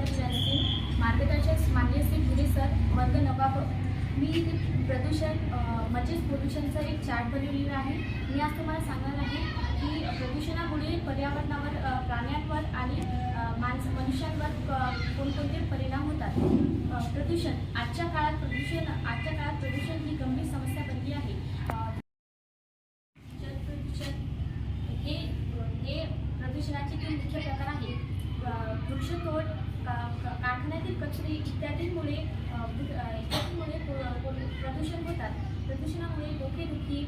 विद्यापती सिंग मार्गदर्शक मान्य सिंग गुरे सर वर्ग नवाब मी प्रदूषण म्हणजेच प्रदूषणचा एक चार्ट बनवलेला आहे. मी आज तुम्हाला सांगणार आहे की प्रदूषणामुळे पर्यावरणावर प्राण्यांवर आणि माणस मनुष्यांवर कोणकोणते परिणाम होतात. प्रदूषण. आजच्या काळात प्रदूषण आजच्या काळात प्रदूषण ही गंभीर समस्या बनली आहे. जल प्रदूषण हे हे प्रदूषणाचे तीन मुख्य प्रकार आहे वृक्षतोड कारखान्यातील कचरे इत्यादींमुळे इत्यादींमुळे पो- पो- प्रदूषण होतात. प्रदूषणामुळे डोकेदुखी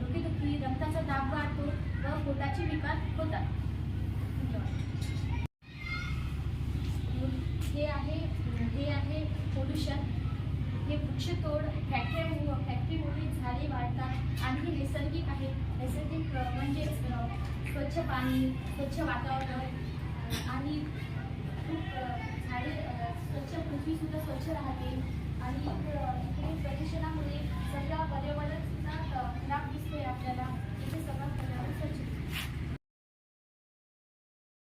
डोकेदुखी रक्ताचा दाब वाढतो व पोटाचे विकार होतात. हे आहे हे आहे पोल्युशन हे वृक्षतोड फॅक्टरी फॅक्टरीमुळे झाडे वाढतात आणि हे नैसर्गिक आहे. नैसर्गिक म्हणजे स्वच्छ पाणी स्वच्छ वातावरण पृथ्वीसुद्धा स्वच्छ राहतील आणि